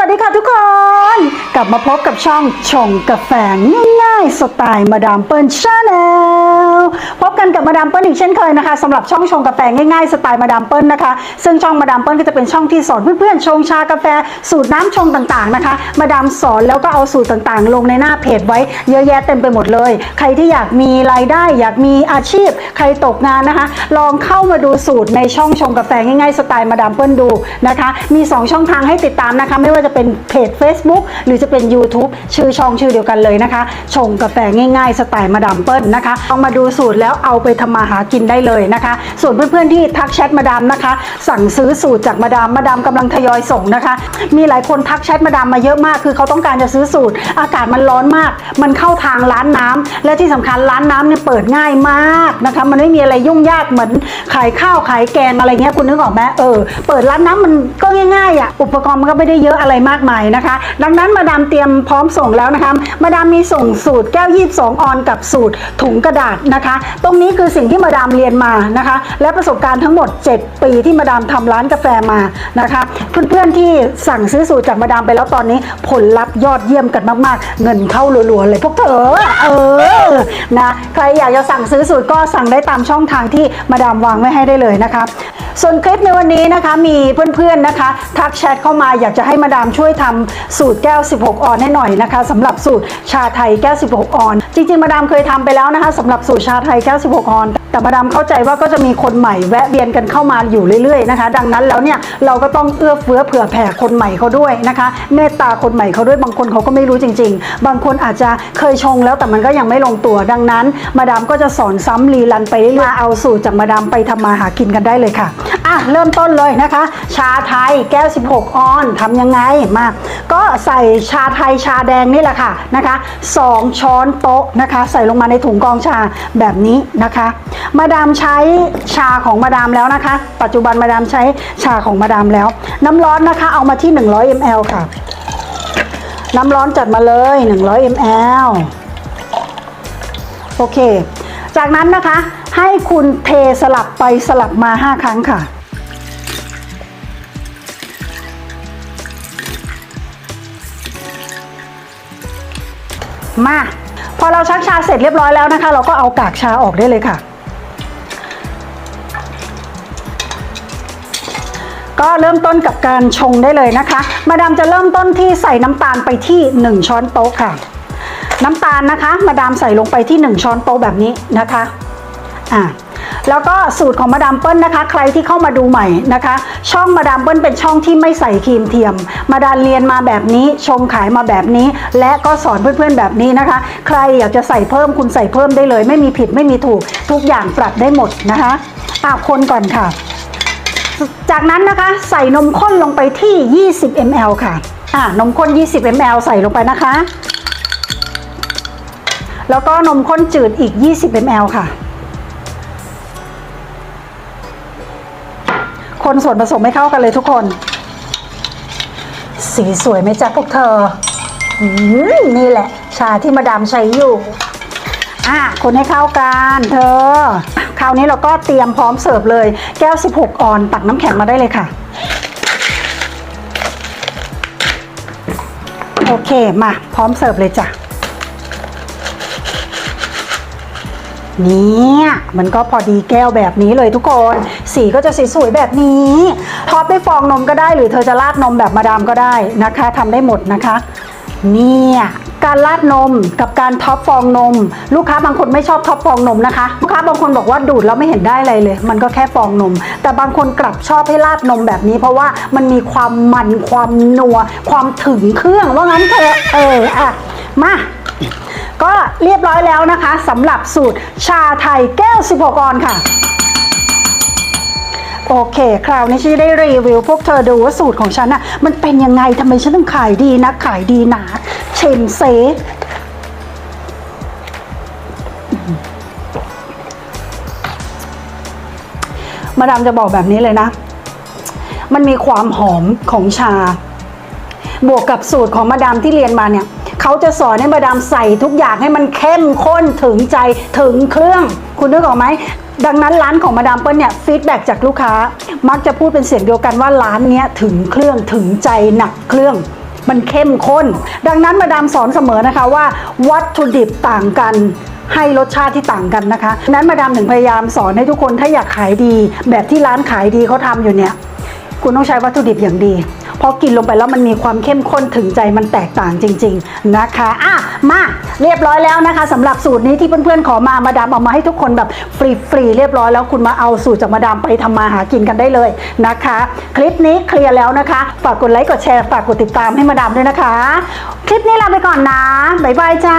วัสดีค่ะทุกคน ลับมาพบกับช่องชงกาแฟง่ายๆ สไตล์มาดามเปิ้ลชาแนลพบกันกับมาดามเปิ้ลอีกเช่นเคยนะคะสำหรับช่องชงกาแฟง่ายๆ สไตล์มาดามเปิ้ลนะคะ ซึ่งช่องมาดามเปิ้ลก็จะเป็นช่องที่สอนเพื่อนๆชงชากาแฟสูตรน้ำชงต่างๆนะคะ มาดามสอนแล้วก็เอาสูตรต่างๆ ลงในหน้าเพจไว้เยอะแยะเต็มไปหมดเลย ใครที่อยากมีรายได้อยากมีอาชีพ ใครตกงานนะคะ ลองเข้ามาดูสูตรในช่องชงกาแฟง่ายๆสไตล์มาดามเปิ้ลดูนะคะ มี 2 ช่องทางให้ติดตามนะคะ ไม่ว่าจะเป็นเพจ Facebook หรือจะเป็น YouTube ชื่อช่องชื่อเดียวกันเลยนะคะ ชงกาแฟง่ายๆ สไตล์มาดามเปิ้ลนะคะลองมาดูสูตรแล้วเอาไปทำมาหากินได้เลยนะคะ ส่วนเพื่อนๆที่ทักแชทมาดามนะคะ สั่งซื้อสูตรจากมาดามมาดามกำลังทยอยส่งนะคะ มีหลายคนทักแชทมาดามมาเยอะมาก คือเขาต้องการจะซื้อสูตร อากาศมันร้อนมาก มันเข้าทางร้านน้ำและที่สำคัญร้านน้ำเนี่ยเปิดง่ายมากนะคะ มันไม่มีอะไรยุ่งยากเหมือนขายข้าวขายแกงอะไรเงี้ยคุณนึกออกไหมเออเปิดร้านน้ำมันก็ง่ายๆอะอุปกรณ์มันก็ไม่ได้เยอะอะไรมากมายนะคะ ดังนั้นมาดามเตรียมพร้อมส่งแล้วนะคะ มาดามมีส่งสูตรแก้ว22องออนกับสูตรถุงกระดาษนะคะ ตรงนี้คือสิ่งที่มาดามเรียนมานะคะ และประสบการณ์ทั้งหมด 7 ปีที่มาดามทำร้านกาแฟมานะคะ เพื่อนๆที่สั่งซื้อสูตรจากมาดามไปแล้วตอนนี้ผลลัพธ์ยอดเยี่ยมกันมากๆ เงินเข้ารัวๆเลยพวกเธอเออนะใครอยากจะสั่งซื้อสูตรก็สั่งได้ตามช่องทางที่มาดามวางไว้ให้ได้เลยนะคะ ส่วนคลิปในวันนี้นะคะมีเพื่อนๆนะคะทักแชทเข้ามาอยากจะให้มาดามช่วยทำสูตรแก้ว 16 ออนให้หน่อยนะคะสำหรับสูตรชาไทยแก้ว 16 ออน จริงๆ มาดามเคยทำไปแล้วนะคะสำหรับสูตรชาไทยแก้ว 16 ออน แต่มาดามเข้าใจว่าก็จะมีคนใหม่แวะเวียนกันเข้ามาอยู่เรื่อยๆนะคะ ดังนั้นแล้วเนี่ยเราก็ต้องเอื้อเฟื้อเผื่อแผ่คนใหม่เขาด้วยนะคะ เมตตาคนใหม่เขาด้วยบางคนเขาก็ไม่รู้จริง ๆ บางคนอาจจะเคยชงแล้วแต่มันก็ยังไม่ลงตัวดังนั้น มาดามก็จะสอนซ้ำรีลันไปเรื่อยๆเอาสูตรจากมาดามไปทำมาหากินกันได้เลยค่ะอะเริ่มต้นเลยนะคะ ชาไทยแก้ว 16 ออนทำยังไงมา ก็ใส่ชาไทยชาแดงนี่แหละค่ะนะคะ2ช้อนโต๊ะนะคะ ใส่ลงมาในถุงกองชาแบบนี้นะคะ มาดามใช้ชาของมาดามแล้วนะคะ ปัจจุบันมาดามใช้ชาของมาดามแล้ว น้ำร้อนนะคะ เอามาที่ 100 ml ค่ะ น้ำร้อนจัดมาเลย 100 ml โอเค จากนั้นนะคะให้คุณเทสลับไปสลับมา 5 ครั้งค่ะ มา พอเราชักชาเสร็จเรียบร้อยแล้วนะคะ เราก็เอากากชาออกได้เลยค่ะ ก็เริ่มต้นกับการชงได้เลยนะคะ มาดามจะเริ่มต้นที่ใส่น้ำตาลไปที่ 1 ช้อนโต๊ะค่ะ น้ำตาลนะคะ มาดามใส่ลงไปที่ 1 ช้อนโต๊ะแบบนี้นะคะอ่า แล้วก็สูตรของมาดามเปิ้ลนะคะ ใครที่เข้ามาดูใหม่นะคะ ช่องมาดามเปิ้ลเป็นช่องที่ไม่ใส่ครีมเทียม มาดามเรียนมาแบบนี้ชงขายมาแบบนี้ และก็สอนเพื่อนๆแบบนี้นะคะ ใครอยากจะใส่เพิ่มคุณใส่เพิ่มได้เลย ไม่มีผิดไม่มีถูกทุกอย่างปรับได้หมดนะคะอะคนก่อนค่ะ จากนั้นนะคะใส่นมข้นลงไปที่ 20 ml ค่ะอ่านมข้น 20 ml ใส่ลงไปนะคะ แล้วก็นมข้นจืดอีก 20 ml ค่ะ คนส่วนผสมให้เข้ากันเลยทุกคน สีสวยไหมจ๊ะพวกเธออืมนี่แหละ ชาที่มาดามใช้อยู่อะคนให้เข้ากันเธอ คราวนี้เราก็เตรียมพร้อมเสิร์ฟเลย แก้ว 16 ออน ตักน้ำแข็งมาได้เลยค่ะ โอเค มา พร้อมเสิร์ฟเลยจ้ะ เนี่ยมันก็พอดีแก้วแบบนี้เลยทุกคน สีก็จะสวยๆแบบนี้ท็อปด้วยฟองนมก็ได้หรือเธอจะราดนมแบบมาดามก็ได้นะคะทำได้หมดนะคะ เนี่ยการราดนมกับการท็อปฟองนม ลูกค้าบางคนไม่ชอบท็อปฟองนมนะคะลูกค้าบางคนบอกว่าดูดแล้วไม่เห็นได้อะไรเลย มันก็แค่ฟองนม แต่บางคนกลับชอบให้ราดนมแบบนี้ เพราะว่ามันมีความมันความนัว ความถึงเครื่องว่างั้นเถอะเอออะมา ก็เรียบร้อยแล้วนะคะสำหรับสูตรชาไทยแก้ว 16 ออนค่ะ โอเค คราวนี้ฉันจะได้รีวิวพวกเธอดูว่าสูตรของฉันอะมันเป็นยังไงทำไมฉันต้องขายดีนะขายดีหนาเชมเซมาดามจะบอกแบบนี้เลยนะ มันมีความหอมของชา บวกกับสูตรของมาดามที่เรียนมาเนี่ย เขาจะสอนให้มาดามใส่ทุกอย่างให้มันเข้มข้นถึงใจถึงเครื่อง คุณนึกออกไหมดังนั้นร้านของมาดามเปิ้ลเนี่ยฟีดแบ็จากลูกค้า มักจะพูดเป็นเสียงเดียวกันว่าร้านนี้ถึงเครื่องถึงใจหนักเครื่อง มันเข้มข้น ดังนั้นมาดามสอนเสมอนะคะว่า วัตถุดิบต่างกันให้รสชาติที่ต่างกันนะคะ นั้นมาดามถึงพยายามสอนให้ทุกคนถ้าอยากขายดี แบบที่ร้านขายดีเขาทำอยู่เนี่ย คุณต้องใช้วัตถุดิบอย่างดี พอกินลงไปแล้วมันมีความเข้มข้นถึงใจมันแตกต่างจริง ๆนะคะอะมาเรียบร้อยแล้วนะคะสำหรับสูตรนี้ที่เพื่อนๆขอมามาดามเอามาให้ทุกคนแบบฟรีๆเรียบร้อยแล้วคุณมาเอาสูตรจากมาดามไปทำมาหากินกันได้เลยนะคะ คลิปนี้เคลียร์แล้วนะคะฝากกดไลค์กดแชร์ฝากกดติดตามให้มาดามด้วยนะคะ คลิปนี้ลาไปก่อนนะบ๊ายบายจ้า